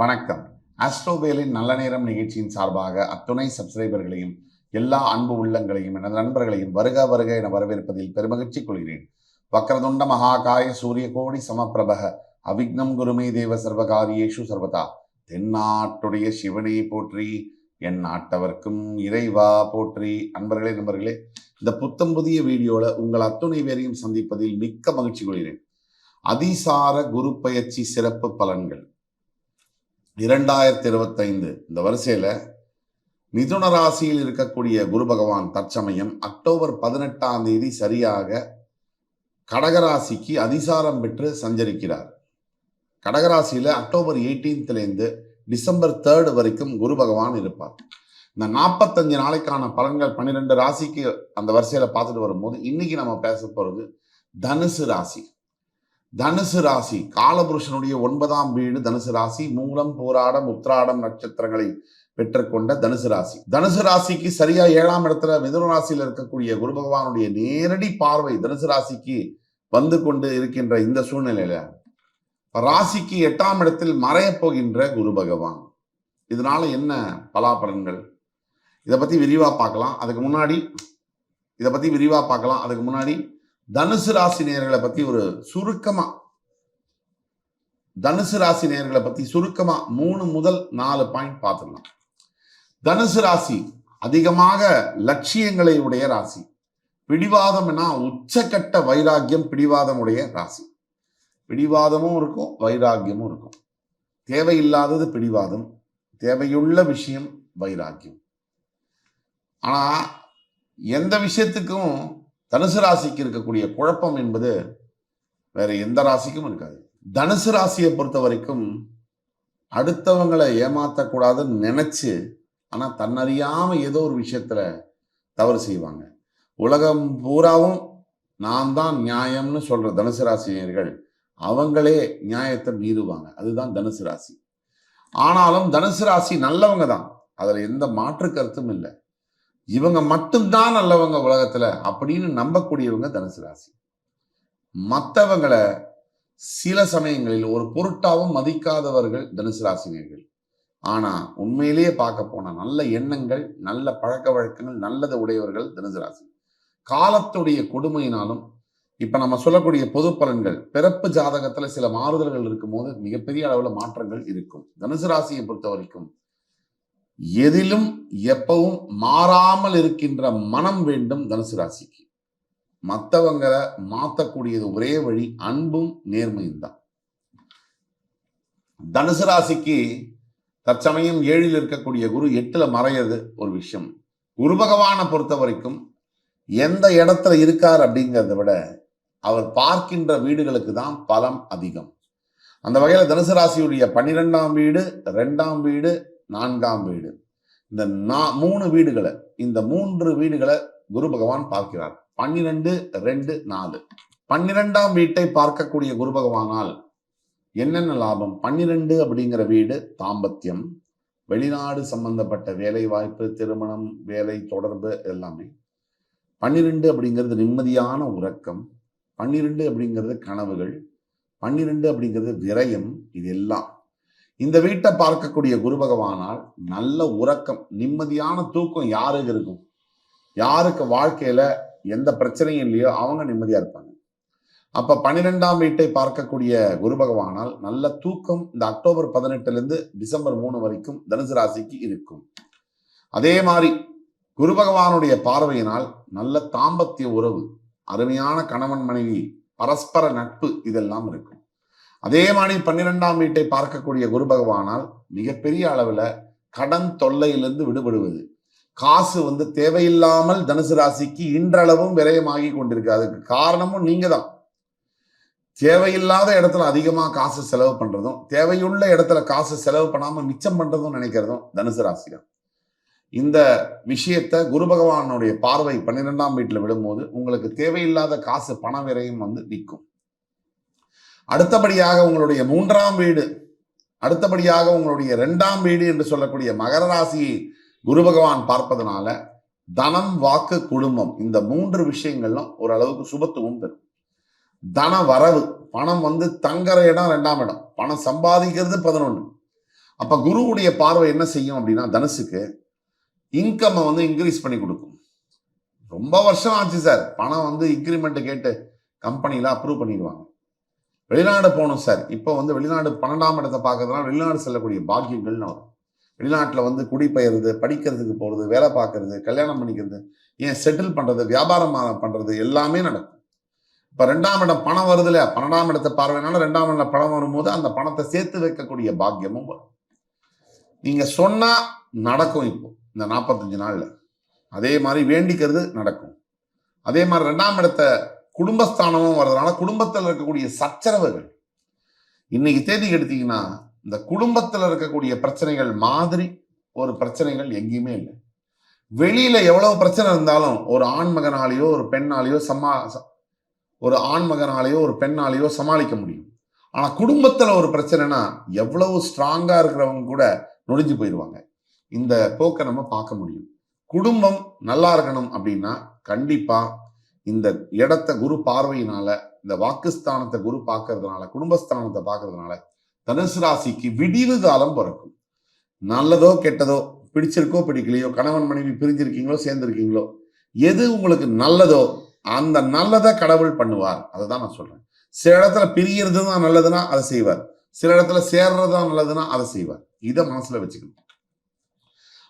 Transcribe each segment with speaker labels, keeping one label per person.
Speaker 1: வணக்கம். ஆஸ்ட்ரோவேலின் நல்ல நேரம் நிகழ்ச்சியின் சார்பாக அத்துணை சப்ஸ்கிரைபர்களையும் எல்லா அன்பு உள்ளங்களையும் எனது நண்பர்களையும் வருக வருக என வரவேற்பதில் பெருமகிழ்ச்சி கொள்கிறேன். வக்ரதுண்ட மகாகாய சூரிய கோடி சமப்பிரபக அவிக்னம் குருமே தேவ சர்வகாரியேஷு சர்வதா. தென்னாட்டுடைய சிவனை போற்றி என் நாட்டவர்க்கும் இறைவா போற்றி. அன்பர்களே நண்பர்களே இந்த புத்தம் புதிய வீடியோல உங்கள் அத்துணை பேரையும் சந்திப்பதில் மிக்க மகிழ்ச்சி கொள்கிறேன். அதிசார குரு பயிற்சி சிறப்பு பலன்கள். இரண்டாயிரத்தி இருபத்தைந்து இந்த வரிசையில் மிதுன ராசியில் இருக்கக்கூடிய குரு பகவான் தற்சமயம் அக்டோபர் பதினெட்டாம் தேதி சரியாக கடகராசிக்கு அதிசாரம் பெற்று சஞ்சரிக்கிறார். கடகராசியில் அக்டோபர் எயிட்டீன்த்லேருந்து டிசம்பர் தேர்டு வரைக்கும் குரு பகவான் இருப்பார். இந்த நாற்பத்தஞ்சு நாளைக்கான பலன்கள் பன்னிரெண்டு ராசிக்கு அந்த வரிசையில் பார்த்துட்டு வரும்போது இன்னைக்கு நம்ம பேச போகிறது தனுசு ராசி. தனுசு ராசி காலபுருஷனுடைய ஒன்பதாம் வீடு தனுசு ராசி மூலம் போராடம் உத்திராடம் நட்சத்திரங்களை பெற்றுக்கொண்ட தனுசு ராசி. தனுசு ராசிக்கு சரியா ஏழாம் இடத்துல மிதுன ராசியில் இருக்கக்கூடிய குரு பகவானுடைய நேரடி பார்வை தனுசு ராசிக்கு வந்து கொண்டு இருக்கின்ற இந்த சூழ்நிலையில ராசிக்கு எட்டாம் இடத்தில் மறையப்போகின்ற குரு பகவான். இதனால என்ன பலாபலன்கள்? இதை பத்தி விரிவா பார்க்கலாம். அதுக்கு முன்னாடி இதை பத்தி விரிவா பார்க்கலாம். அதுக்கு முன்னாடி தனுசு ராசி நேர்களை பத்தி ஒரு சுருக்கமா தனுசு ராசி நேர்களை பத்தி சுருக்கமா மூணு முதல் நாலு பாயிண்ட் பார்த்துடலாம். தனுசு ராசி அதிகமாக லட்சியங்களை உடைய ராசி. பிடிவாதம்னா உச்சக்கட்ட வைராக்கியம் பிடிவாதம் உடைய ராசி. பிடிவாதமும் இருக்கும் வைராக்கியமும் இருக்கும். தேவையில்லாதது பிடிவாதம் தேவையுள்ள விஷயம் வைராக்கியம். ஆனா எந்த விஷயத்துக்கும் தனுசு ராசிக்கு இருக்கக்கூடிய குழப்பம் என்பது வேற எந்த ராசிக்கும் இருக்காது. தனுசு ராசியை பொறுத்த வரைக்கும் அடுத்தவங்களை ஏமாத்தக்கூடாதுன்னு நினைச்சு ஆனா தன்னறியாம ஏதோ ஒரு விஷயத்துல தவறு செய்வாங்க. உலகம் பூராவும் நான் தான் நியாயம்னு சொல்ற தனுசு ராசினியர்கள் அவங்களே நியாயத்தை மீறுவாங்க. அதுதான் தனுசு ராசி. ஆனாலும் தனுசு ராசி நல்லவங்க தான். அதுல எந்த மாற்று கருத்தும் இல்லை. இவங்க மட்டும்தான் நல்லவங்க உலகத்துல அப்படின்னு நம்பக்கூடியவங்க தனுசு ராசி. மற்றவங்களை சில சமயங்களில் ஒரு பொருட்டாவும் மதிக்காதவர்கள் தனுசு ராசினியர்கள் ஆனா உண்மையிலேயே பார்க்க போனா நல்ல எண்ணங்கள் நல்ல பழக்க வழக்கங்கள் நல்லது உடையவர்கள் தனுசு ராசி. காலத்துடைய கொடுமையினாலும் இப்ப நம்ம சொல்லக்கூடிய பொது பலன்கள் பிறப்பு ஜாதகத்துல சில மாறுதல்கள் இருக்கும் போது மிகப்பெரிய அளவுல மாற்றங்கள் இருக்கும். தனுசு ராசியை பொறுத்த வரைக்கும் எதிலும் எப்பவும் மாறாமல் இருக்கின்ற மனம் வேண்டும் தனுசு ராசிக்கு. மற்றவங்களை மாத்தக்கூடியது ஒரே வழி அன்பும் நேர்மையும் தான். தனுசு ராசிக்கு தற்சமயம் ஏழில் இருக்கக்கூடிய குரு எட்டுல மறையிறது ஒரு விஷயம். குரு பகவானை பொறுத்த வரைக்கும் எந்த இடத்துல இருக்கார் அப்படிங்கிறத விட அவர் பார்க்கின்ற வீடுகளுக்கு தான் பலம் அதிகம். அந்த வகையில் தனுசு ராசியுடைய பன்னிரெண்டாம் வீடு ரெண்டாம் வீடு நான்காம் வீடு. இந்த நா மூணு வீடுகளை இந்த மூன்று வீடுகளை குரு பகவான் பார்க்கிறார். பன்னிரெண்டு ரெண்டு நாலு. பன்னிரெண்டாம் வீட்டை பார்க்கக்கூடிய குரு பகவானால் என்னென்ன லாபம்? பன்னிரெண்டு அப்படிங்கிற வீடு தாம்பத்தியம். வெளிநாடு சம்பந்தப்பட்ட வேலை வாய்ப்பு திருமணம் வேலை தொடர்பு எல்லாமே. பன்னிரெண்டு அப்படிங்கிறது நிம்மதியான உறக்கம். பன்னிரெண்டு அப்படிங்கிறது கனவுகள். பன்னிரெண்டு அப்படிங்கிறது விரயம். இது எல்லாம். இந்த வீட்டை பார்க்கக்கூடிய குரு பகவானால் நல்ல உறக்கம் நிம்மதியான தூக்கம் யாருக்கு இருக்கும்? யாருக்கு வாழ்க்கையில எந்த பிரச்சனையும் இல்லையோ அவங்க நிம்மதியா இருப்பாங்க. அப்ப பன்னிரெண்டாம் வீட்டை பார்க்கக்கூடிய குரு பகவானால் நல்ல தூக்கம் இந்த அக்டோபர் பதினெட்டுல இருந்து டிசம்பர் மூணு வரைக்கும் தனுசு ராசிக்கு இருக்கும். அதே மாதிரி குரு பகவானுடைய பார்வையினால் நல்ல தாம்பத்திய உறவு அருமையான கணவன் மனைவி பரஸ்பர நட்பு இதெல்லாம் இருக்கும். அதே மாதிரி பன்னிரெண்டாம் வீட்டை பார்க்கக்கூடிய குரு பகவானால் மிகப்பெரிய அளவுல கடன் தொல்லையிலிருந்து விடுபடுவது. காசு வந்து தேவையில்லாமல் தனுசு ராசிக்கு இன்றளவும் விரயமாகி கொண்டிருக்கு. அதுக்கு காரணமும் நீங்க தான் தேவையில்லாத இடத்துல அதிகமா காசு செலவு பண்றதும் தேவையுள்ள இடத்துல காசு செலவு பண்ணாம மிச்சம் பண்றதும் நினைக்கிறதும் தனுசு ராசி தான் இந்த விஷயத்த குரு பகவானுடைய பார்வை பன்னிரெண்டாம் வீட்டில் விடும்போது உங்களுக்கு தேவையில்லாத காசு பண விரயம் வந்து நிற்கும். அடுத்தபடியாக உங்களுடைய மூன்றாம் வீடு அடுத்தபடியாக உங்களுடைய இரண்டாம் வீடு என்று சொல்லக்கூடிய மகர ராசியை குரு பகவான் பார்ப்பதனால தனம் வாக்கு குடும்பம் இந்த மூன்று விஷயங்கள்லாம் ஓரளவுக்கு சுபத்துவம் பெறும் தன வரவு பணம் வந்து தங்குற இடம் ரெண்டாம் இடம். பணம் சம்பாதிக்கிறது பதினொன்று அப்ப குருவுடைய பார்வை என்ன செய்யும் அப்படின்னா தனுசுக்கு இன்கம்மை வந்து இன்க்ரீஸ் பண்ணி கொடுக்கும். ரொம்ப வருஷம் ஆச்சு சார். பணம் வந்து இன்க்ரிமெண்ட் கேட்டு கம்பெனியில் அப்ரூவ் பண்ணிடுவாங்க. வெளிநாடு போகணும் சார். இப்போ வந்து வெளிநாடு பன்னெண்டாம் இடத்தை பார்க்கறதுனா வெளிநாடு செல்லக்கூடிய பாக்கியங்கள்னு வரும். வெளிநாட்டில் வந்து குடிபெயர்றது படிக்கிறதுக்கு போகிறது வேலை பார்க்கறது கல்யாணம் பண்ணிக்கிறது ஏன் செட்டில் பண்ணுறது வியாபாரம் பண்ணுறது எல்லாமே நடக்கும். இப்போ ரெண்டாம் இடம் பணம் வருது இல்லையா? பன்னெண்டாம் இடத்தை பார்வையினால ரெண்டாம் இடம் பணம் வரும்போது அந்த பணத்தை சேர்த்து வைக்கக்கூடிய பாக்கியமும் வரும். நீங்கள் சொன்னால் நடக்கும் இப்போ இந்த நாற்பத்தஞ்சு நாளில். அதே மாதிரி வேண்டிக்கிறது நடக்கும். அதே மாதிரி ரெண்டாம் இடத்தை குடும்பஸ்தானமும் வர்றதுனால குடும்பத்தில் இருக்கக்கூடிய சச்சரவுகள். இன்னைக்கு தேதி எடுத்தீங்கன்னா இந்த குடும்பத்தில் இருக்கக்கூடிய பிரச்சனைகள் மாதிரி ஒரு பிரச்சனைகள் எங்கேயுமே இல்லை. வெளியில எவ்வளவு பிரச்சனை இருந்தாலும் ஒரு ஆண்மகனாலேயோ ஒரு பெண்ணாலேயோ சமா ச- ஒரு ஆண்மகனாலேயோ ஒரு பெண்ணாலேயோ சமாளிக்க முடியும். ஆனா குடும்பத்துல ஒரு பிரச்சனைனா எவ்வளவு ஸ்ட்ராங்கா இருக்கிறவங்க கூட நொடிஞ்சு போயிடுவாங்க இந்த போக்கை நம்ம பார்க்க முடியும். குடும்பம் நல்லா இருக்கணும் அப்படின்னா கண்டிப்பா இந்த இடத்த குரு பார்வையினால இந்த வாக்குஸ்தானத்தை குரு பார்க்கறதுனால குடும்பஸ்தானத்தை பார்க்கறதுனால தனுசு ராசிக்கு விடிவு காலம் பிறக்கும். நல்லதோ கெட்டதோ பிடிச்சிருக்கோ பிடிக்கலையோ கணவன் மனைவி பிரிஞ்சிருக்கீங்களோ சேர்ந்திருக்கீங்களோ எது உங்களுக்கு நல்லதோ அந்த நல்லதை கடவுள் பண்ணுவார். அதை தான் நான் சொல்றேன். சில இடத்துல பிரியறது தான் நல்லதுன்னா அதை செய்வார். சில இடத்துல சேர்றது தான் நல்லதுன்னா அதை செய்வார். இதை மனசுல வச்சுக்கணும்.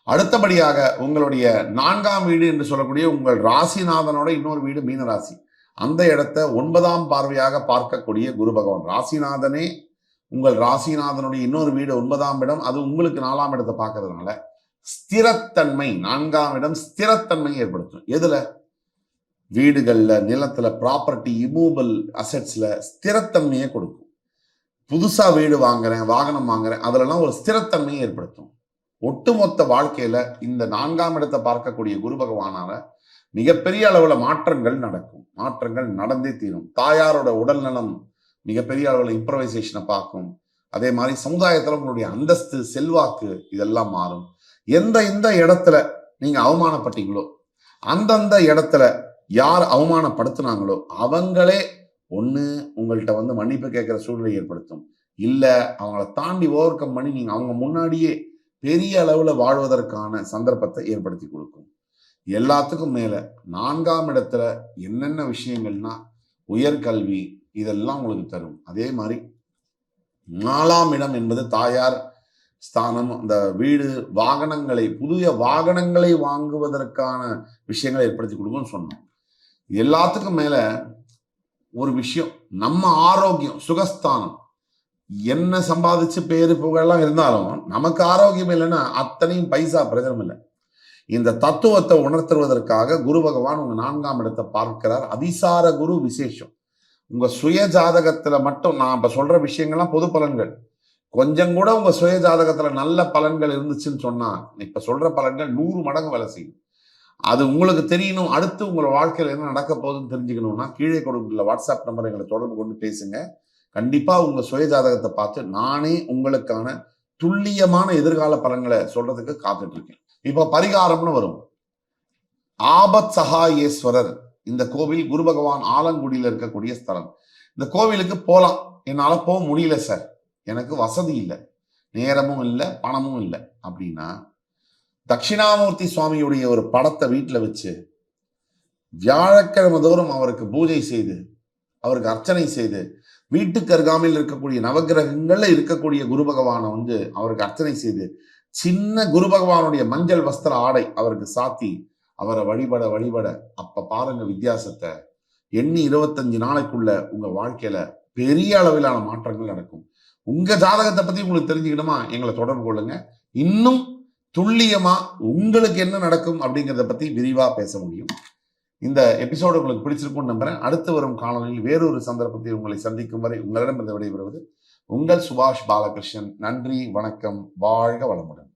Speaker 1: அடுத்தபடியாக உங்களுடைய நான்காம் வீடு என்று சொல்லக்கூடிய உங்கள் ராசிநாதனோட இன்னொரு வீடு மீனராசி. அந்த இடத்த ஒன்பதாம் பார்வையாக பார்க்கக்கூடிய குரு பகவான். ராசிநாதனே உங்கள் ராசிநாதனுடைய இன்னொரு வீடு ஒன்பதாம் இடம். அது உங்களுக்கு நாலாம் இடத்தை பார்க்கறதுனால ஸ்திரத்தன்மை நான்காம் இடம் ஸ்திரத்தன்மை ஏற்படுத்தும். எதுல? வீடுகளில் நிலத்தில் ப்ராப்பர்ட்டி இமூவல் அசட்ஸில் ஸ்திரத்தன்மையை கொடுக்கும். புதுசாக வீடு வாங்குறேன் வாகனம் வாங்குறேன் அதிலெல்லாம் ஒரு ஸ்திரத்தன்மையை ஏற்படுத்தும். ஒட்டுமொத்த வாழ்க்கையில இந்த நான்காம் இடத்தை பார்க்கக்கூடிய குரு பகவானால மிகப்பெரிய அளவுல மாற்றங்கள் நடக்கும். மாற்றங்கள் நடந்தே தீரும். தாயாரோட உடல் நலம் மிகப்பெரிய அளவுல இம்ப்ரவைசேஷனை பார்க்கும். அதே மாதிரி சமுதாயத்துல உங்களுடைய அந்தஸ்து செல்வாக்கு இதெல்லாம் மாறும். எந்த எந்த இடத்துல நீங்க அவமானப்பட்டீங்களோ அந்தந்த இடத்துல யார் அவமானப்படுத்துனாங்களோ அவங்களே ஒண்ணு உங்கள்கிட்ட வந்து மன்னிப்பு கேட்கிற சூழ்நிலை ஏற்படுத்தும். இல்ல அவங்கள தாண்டி ஓவர் கம் பண்ணி நீங்க அவங்க முன்னாடியே பெரிய அளவில் வாழ்வதற்கான சந்தர்ப்பத்தை ஏற்படுத்தி கொடுக்கும். எல்லாத்துக்கும் மேலே நான்காம் இடத்துல என்னென்ன விஷயங்கள்னா உயர்கல்வி இதெல்லாம் உங்களுக்கு தரும். அதே மாதிரி நாலாம் இடம் என்பது தாயார் ஸ்தானம் அந்த வீடு வாகனங்களை புதிய வாகனங்களை வாங்குவதற்கான விஷயங்களை ஏற்படுத்தி கொடுக்கும்னு சொன்னோம். எல்லாத்துக்கும் மேலே ஒரு விஷயம் நம்ம ஆரோக்கியம் சுகஸ்தானம். என்ன சம்பாதிச்சு பேரு புகழெல்லாம் இருந்தாலும் நமக்கு ஆரோக்கியம் இல்லைன்னா அத்தனையும் பைசா பிரச்சனை இல்லை. இந்த தத்துவத்தை உணர்த்துவதற்காக குரு பகவான் உங்க நான்காம் இடத்தை பார்க்கிறார். அதிசார குரு விசேஷம். உங்க சுய ஜாதகத்துல மட்டும் நான் இப்ப சொல்ற விஷயங்கள்லாம் பொது பலன்கள். கொஞ்சம் கூட உங்க சுய ஜாதகத்துல நல்ல பலன்கள் இருந்துச்சுன்னு சொன்னா இப்ப சொல்ற பலன்கள் நூறு மடங்கு வேலை செய்யும். அது உங்களுக்கு தெரியணும் அடுத்து உங்களோட வாழ்க்கையில் என்ன நடக்க போகுதுன்னு தெரிஞ்சுக்கணும்னா கீழே கொடுக்குள்ள வாட்ஸ்அப் நம்பர் எங்களை தொடர்பு கொண்டு பேசுங்க. கண்டிப்பா உங்க சுய ஜாதகத்தை பார்த்து நானே உங்களுக்கான துல்லியமான எதிர்கால பலன்களை சொல்றதுக்கு காத்துட்டு இருக்கேன் இப்போ பரிகாரம்னு வரும். ஆபத் சகாயேஸ்வரர் இந்த கோவில் குரு பகவான் ஆலங்குடியில் இருக்கக்கூடிய ஸ்தலம். இந்த கோவிலுக்கு போலாம். என்னால போக முடியல சார். எனக்கு வசதி இல்லை. நேரமும் இல்லை பணமும் இல்லை. அப்படின்னா தட்சிணாமூர்த்தி சுவாமியுடைய ஒரு படத்தை வீட்டில் வச்சு வியாழக்கிழமை தோறும் அவருக்கு பூஜை செய்து அவருக்கு அர்ச்சனை செய்து வீட்டுக்கு அருகாமையில் இருக்கக்கூடிய நவகிரகங்கள்ல இருக்கக்கூடிய குரு பகவானை வந்து அவருக்கு அர்ச்சனை செய்து சின்ன குரு பகவானுடைய மஞ்சள் வஸ்திர ஆடை அவருக்கு சாத்தி அவரை வழிபட வழிபட அப்ப பாருங்க வித்தியாசத்தை. எண்ணி இருபத்தஞ்சு நாளைக்குள்ள உங்க வாழ்க்கையில பெரிய அளவிலான மாற்றங்கள் நடக்கும். உங்க ஜாதகத்தை பத்தி உங்களுக்கு தெரிஞ்சுக்கணுமா? எங்களை தொடர்பு கொள்ளுங்க. இன்னும் துல்லியமா உங்களுக்கு என்ன நடக்கும் அப்படிங்கிறத பத்தி விரிவா பேச முடியும். இந்த எபிசோடு உங்களுக்கு பிடிச்சிருக்கும்னு நம்புறேன். அடுத்து வரும் காணொலியில் வேறொரு சந்தர்ப்பத்தில் உங்களை சந்திக்கும் வரை உங்களிடம் இருந்து விடைபெறுவது உங்கள் சுபாஷ் பாலகிருஷ்ணன். நன்றி வணக்கம் வாழ்க வளமுடன்.